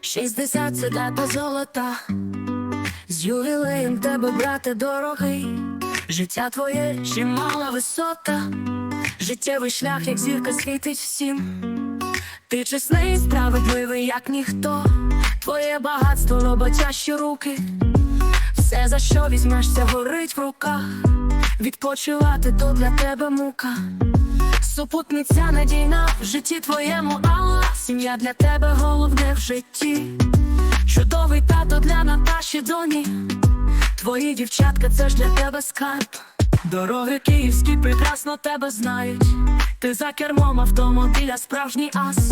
60 це дата золота, з ювілеєм тебе, брате, дорогий. Життя твоє чимала висота, життєвий шлях, як зірка світить всім. Ти чесний, справедливий, як ніхто. Твоє багатство роботящі руки. Все, за що візьмешся, горить в руках. Відпочивати то для тебе мука. Супутниця надійна в житті твоєму, Алла Сім'я для тебе головне в житті. Чудовий тато для Наташі доні. Твої дівчатка, це ж для тебе скарб. Дороги київські прекрасно тебе знають. Ти за кермом автомобіля справжній ас.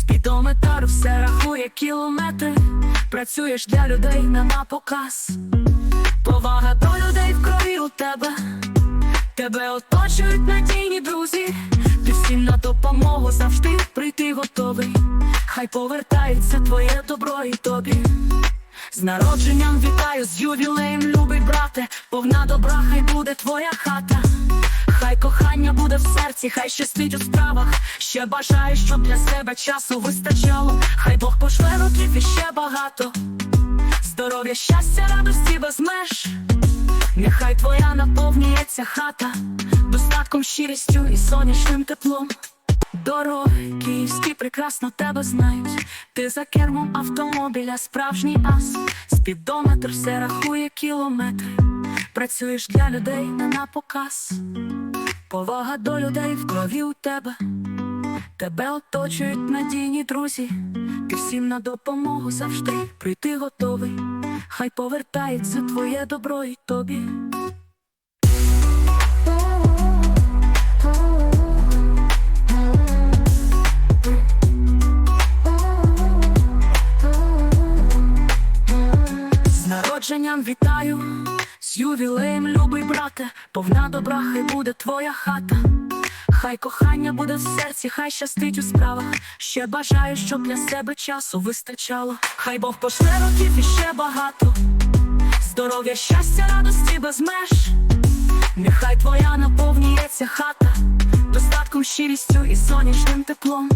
Спідометр все рахує кілометри. Працюєш для людей не на показ. Повага до людей в крові у тебе. Тебе оточують надійні друзі. Хай повертається твоє добро і тобі. З народженням вітаю, з ювілеєм, любий брате, повна добра, хай буде твоя хата. Хай кохання буде в серці, хай щастить у справах. Ще бажаю, щоб для себе часу вистачало. Хай Бог пошле років іще багато. Здоров'я, щастя, радості без меж. Нехай твоя наповнюється хата достатком, щирістю і сонячним теплом. Дороги київські прекрасно тебе знають. Ти за кермом автомобіля, справжній ас. Спідометр все рахує кілометри. Працюєш для людей не на показ. Повага до людей в крові у тебе. Тебе оточують надійні друзі. Ти всім на допомогу завжди прийти готовий. Хай повертається твоє добро і тобі. Народженням вітаю, з ювілеєм, любий брате, повна добра, хай буде твоя хата. Хай кохання буде в серці, хай щастить у справах. Ще бажаю, щоб для себе часу вистачало. Хай Бог пошле років іще багато. Здоров'я, щастя, радості без меж. Нехай твоя наповнюється хата достатком, щирістю і сонячним теплом.